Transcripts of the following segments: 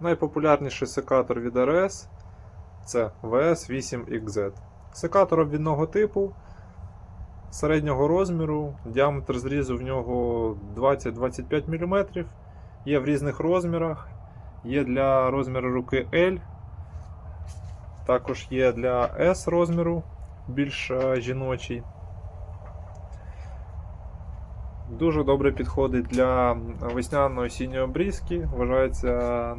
Найпопулярніший секатор від RS це VS8XZ. Секатор обвідного типу середнього розміру, діаметр зрізу в нього 20-25 мм. Є в різних розмірах. Є для розміру руки L, також є для S розміру, більш е, жіночий. Дуже добре підходить для весняно-осінньої обрізки, вважається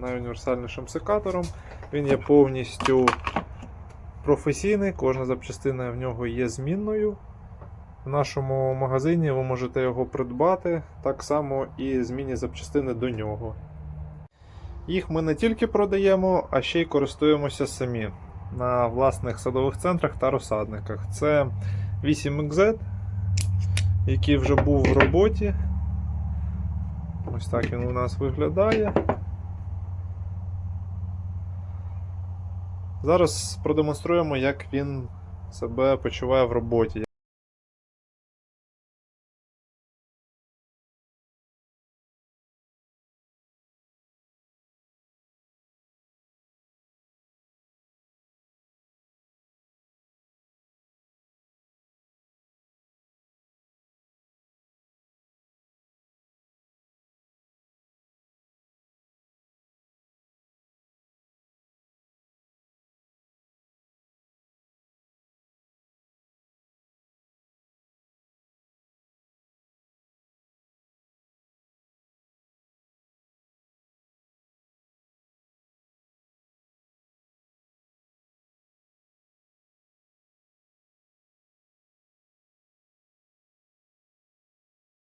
найуніверсальнішим секатором. Він є повністю професійний, кожна запчастина в нього є змінною. В нашому магазині ви можете його придбати, так само і змінні запчастини до нього. Їх ми не тільки продаємо, а ще й користуємося самі на власних садових центрах та розсадниках. Це 8XZ, який вже був в роботі. Ось так він у нас виглядає. Зараз продемонструємо, як він себе почуває в роботі.